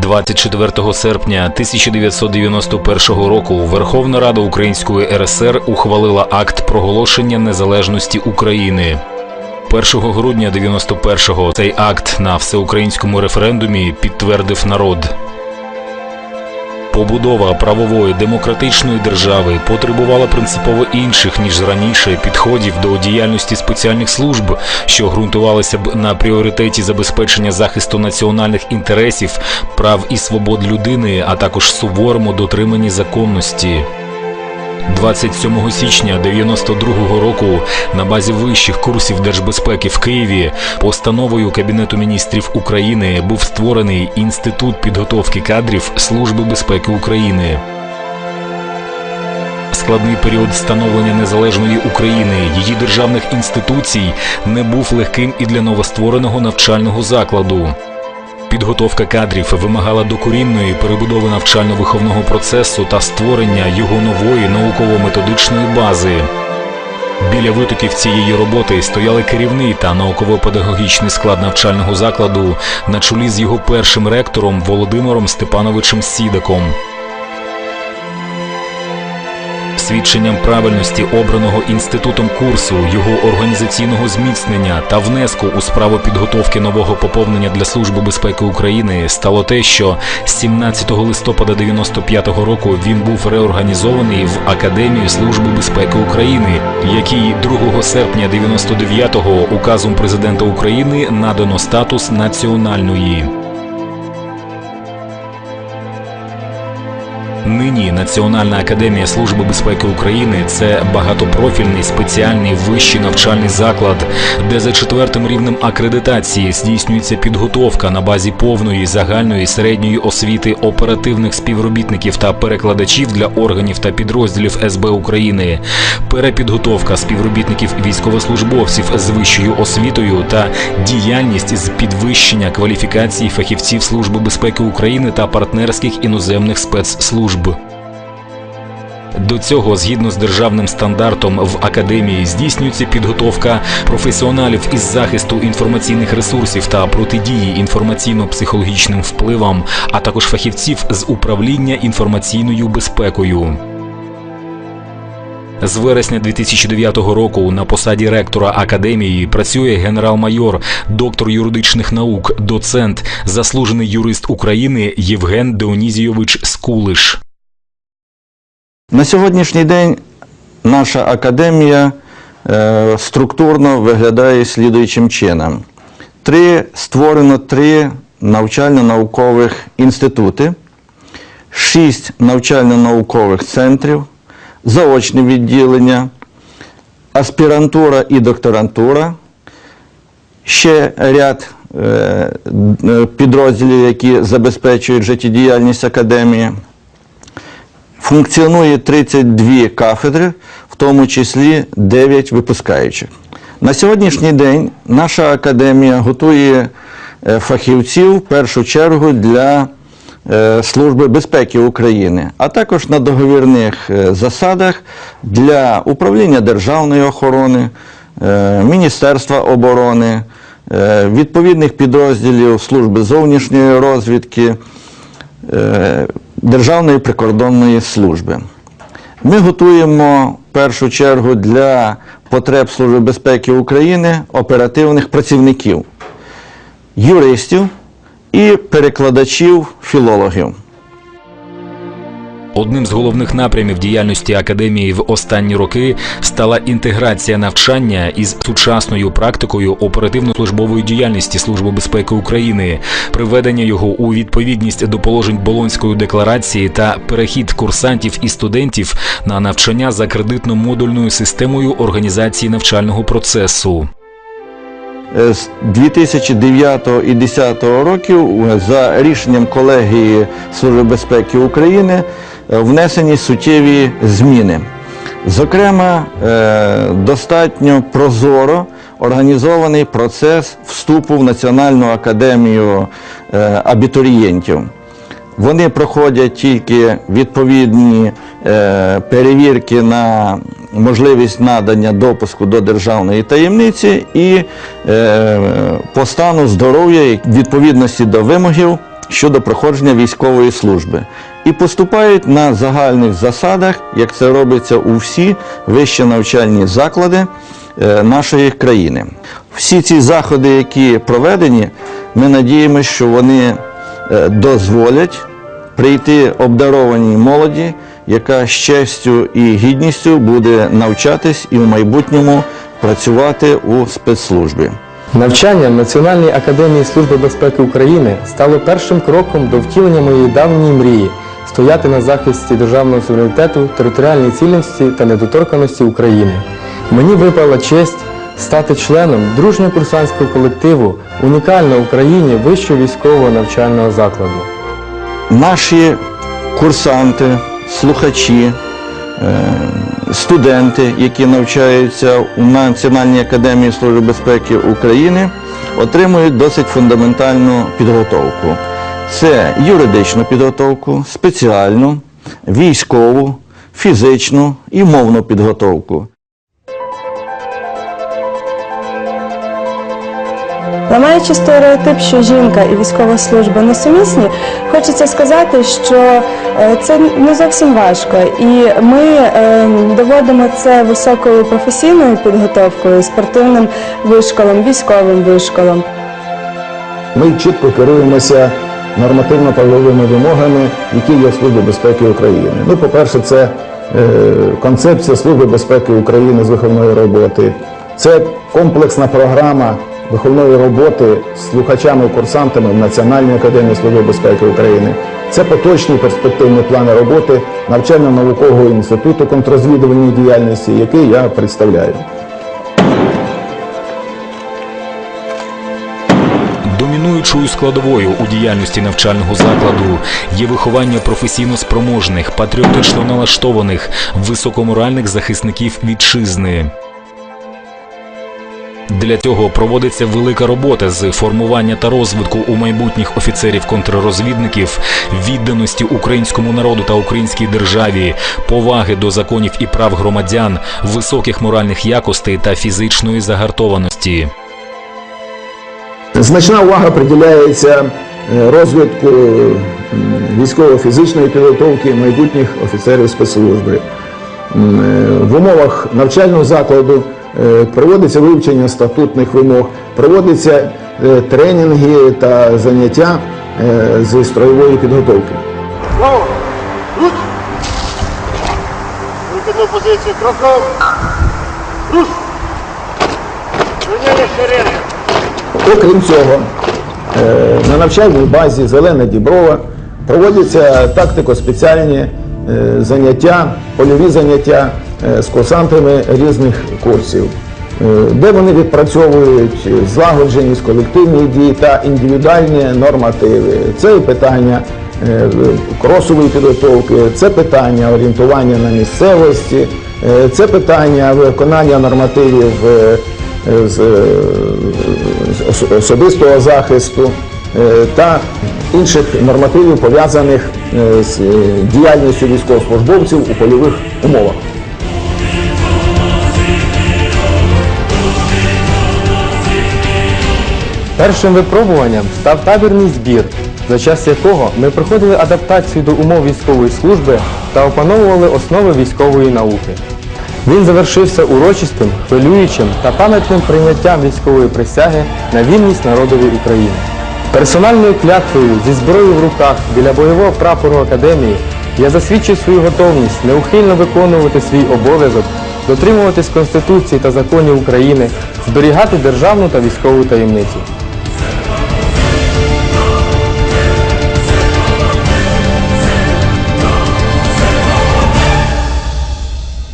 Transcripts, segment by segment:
24 серпня 1991 року Верховна Рада Української РСР ухвалила акт проголошення незалежності України. 1 грудня 91-го цей акт на всеукраїнському референдумі підтвердив народ. Побудова правової демократичної держави потребувала принципово інших ніж раніше підходів до діяльності спеціальних служб, що ґрунтувалися б на пріоритеті забезпечення захисту національних інтересів, прав і свобод людини, а також суворому дотриманні законності. 27 січня 92 року на базі вищих курсів держбезпеки в Києві постановою Кабінету міністрів України був створений інститут підготовки кадрів Служби безпеки України. Складний період становлення незалежної України, її державних інституцій не був легким і для новоствореного навчального закладу. Підготовка кадрів вимагала докорінної перебудови навчально-виховного процесу та створення його нової науково-методичної бази. Біля витоків цієї роботи стояли керівний та науково-педагогічний склад навчального закладу на чолі з його першим ректором Володимиром Степановичем Сідаком. Свідченням правильності обраного інститутом курсу, його організаційного зміцнення та внеску у справу підготовки нового поповнення для Служби безпеки України стало те, що 17 листопада 95-го року він був реорганізований в Академію Служби безпеки України, якій 2 серпня 99-го указом президента України надано статус національної. Нині Національна академія Служби безпеки України це багатопрофільний спеціальний вищий навчальний заклад, де за четвертим рівнем акредитації здійснюється підготовка на базі повної загальної середньої освіти оперативних співробітників та перекладачів для органів та підрозділів СБ України, перепідготовка співробітників військовослужбовців з вищою освітою та діяльність з підвищення кваліфікації фахівців Служби безпеки України та партнерських іноземних спецслужб. До цього, згідно з державним стандартом, в академії здійснюється підготовка професіоналів із захисту інформаційних ресурсів та протидії інформаційно-психологічним впливам, а також фахівців з управління інформаційною безпекою. З вересня 2009 року на посаді ректора академії працює генерал-майор, доктор юридичних наук, доцент, заслужений юрист України Євген Деонізійович Скулиш. На сьогоднішній день наша академія е, структурно виглядає слідуючим чином. Три, створено три навчально-наукових інститути, шість навчально-наукових центрів, заочне відділення, аспірантура і докторантура, ще ряд е, е, підрозділів, які забезпечують життєдіяльність академії. Функціонує 32 кафедри, в тому числі 9 випускаючих. На сьогоднішній день наша академія готує е, фахівців в першу чергу для е, Служби безпеки України, а також на договірних е, засадах для управління державної охорони, Міністерства оборони, відповідних підрозділів Служби зовнішньої розвідки. Державної прикордонної служби. Ми готуємо в першу чергу для потреб Служби безпеки України оперативних працівників, юристів і перекладачів, філологів. Одним з головних напрямів діяльності академії в останні роки стала інтеграція навчання із сучасною практикою оперативно-службової діяльності Служби безпеки України, приведення його у відповідність до положень Болонської декларації та перехід курсантів і студентів на навчання за кредитно-модульною системою організації навчального процесу. Е, З 2009 і 2010 років е, за рішенням колегії Служби безпеки України внесені суттєві зміни. Зокрема, е, достатньо прозоро організований процес вступу в Національну академію е, абітурієнтів. Вони проходять тільки відповідні е, перевірки на можливість надання допуску до державної таємниці і е, по стану здоров'я відповідності до вимогів щодо проходження військової служби і поступають на загальних засадах, як це робиться у всі вищі навчальні заклади е, нашої країни. Всі ці заходи, які проведені, ми надіємося, що вони е, дозволять прийти обдарованій молоді, яка з честю і гідністю буде навчатись і в майбутньому працювати у спецслужбі. Навчання в Національній академії Служби безпеки України стало першим кроком до втілення моєї давньої мрії стояти на захисті державного суверенітету, територіальної цілісності та недоторканості України. Мені випала честь стати членом дружнього курсантського колективу унікального в Україні вищого військового навчального закладу. Наші курсанти, слухачі, е, студенти, які навчаються у Національній академії Служби безпеки України, отримують досить фундаментальну підготовку. Це юридичну підготовку, спеціальну, військову, фізичну і мовну підготовку. Ламаючи стереотип, що жінка і військова служба несумісні, хочеться сказати, що е, це не зовсім важко, і ми е, доводимо це високою професійною підготовкою, спортивним вишколом, військовим вишколом. Ми чітко керуємося нормативно-правовими вимогами, які є в Службі безпеки України. Ну, по-перше, це е, концепція Служби безпеки України з виховної роботи. Це комплексна програма виховної роботи з слухачами і курсантами в Національній академії Служби безпеки України. Це поточні перспективні плани роботи навчально-наукового інституту контррозвідувальної діяльності, який я представляю. Домінуючою складовою у діяльності навчального закладу є виховання професійно спроможних, патріотично налаштованих, високоморальних захисників вітчизни. Для цього проводиться велика робота з формування та розвитку у майбутніх офіцерів-контррозвідників, відданості українському народу та українській державі, поваги до законів і прав громадян, високих моральних якостей та фізичної загартованості. Значна увага приділяється е, розвитку військово-фізичної підготовки майбутніх офіцерів спецслужби. Е, В умовах навчального закладу е, проводиться вивчення статутних вимог, проводяться е, тренінги та заняття е, зі строєвої підготовки. Руч! Викидну позицію кроком! Руш! Звільнення ширини! Окрім цього, е, на навчальній базі Зелена Діброва проводяться тактико-спеціальні е, заняття, польові заняття е, з курсантами різних курсів, е, де вони відпрацьовують злагодженість, колективні дії та індивідуальні нормативи. Це і питання е, кросової підготовки, це питання орієнтування на місцевості, е, це питання виконання нормативів е, з е, з ос- особистого захисту е, та інших нормативів, пов'язаних е, з е, діяльністю військовослужбовців у польових умовах. Першим випробуванням став табірний збір, за час якого ми проходили адаптацію до умов військової служби та опановували основи військової науки. Він завершився урочистим, хвилюючим та пам'ятним прийняттям військової присяги на вільність народові України. Персональною клятвою зі зброєю в руках біля бойового прапору академії я засвідчив свою готовність неухильно виконувати свій обов'язок, дотримуватись Конституції та законів України, зберігати державну та військову таємницю.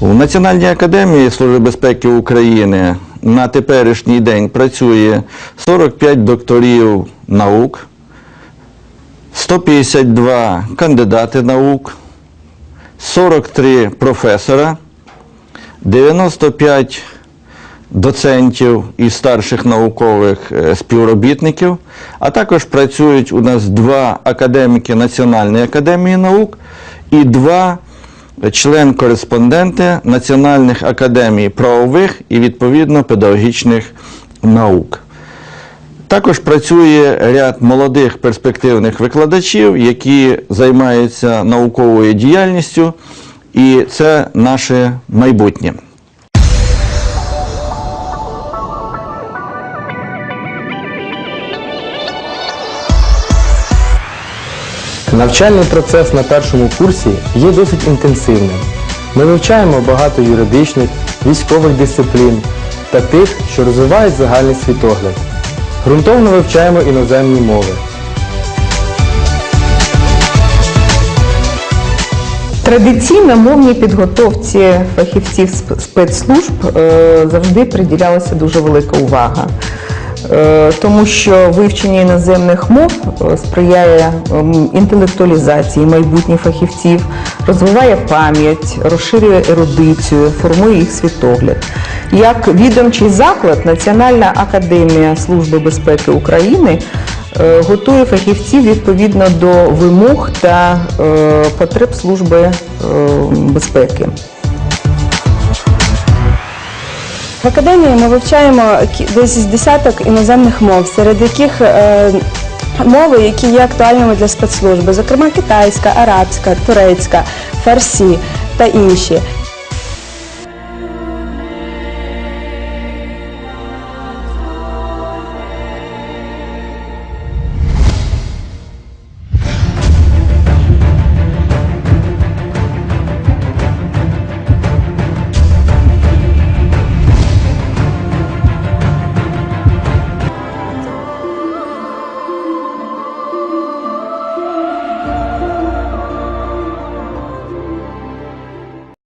У Національній академії Служби безпеки України на теперішній день працює 45 докторів наук, 152 кандидати наук, 43 професора, 95 доцентів і старших наукових е, співробітників, а також працюють у нас два академіки Національної академії наук і два член-кореспонденти Національних академій правових і відповідно педагогічних наук. Також працює ряд молодих перспективних викладачів, які займаються науковою діяльністю, і це наше майбутнє. Навчальний процес на першому курсі є досить інтенсивним. Ми вивчаємо багато юридичних, військових дисциплін та тих, що розвивають загальний світогляд. Грунтовно вивчаємо іноземні мови. Традиційно мовній підготовці фахівців спецслужб е, завжди приділялася дуже велика увага. Е, Тому що вивчення іноземних мов е, сприяє ем, інтелектуалізації майбутніх фахівців, розвиває пам'ять, розширює ерудицію, формує їх світогляд. Як відомчий заклад, Національна академія Служби безпеки України е, готує фахівців відповідно до вимог та потреб служби е, безпеки. В академії ми вивчаємо десь з десяток іноземних мов, серед яких е, мови, які є актуальними для спецслужби, зокрема китайська, арабська, турецька, фарсі та інші.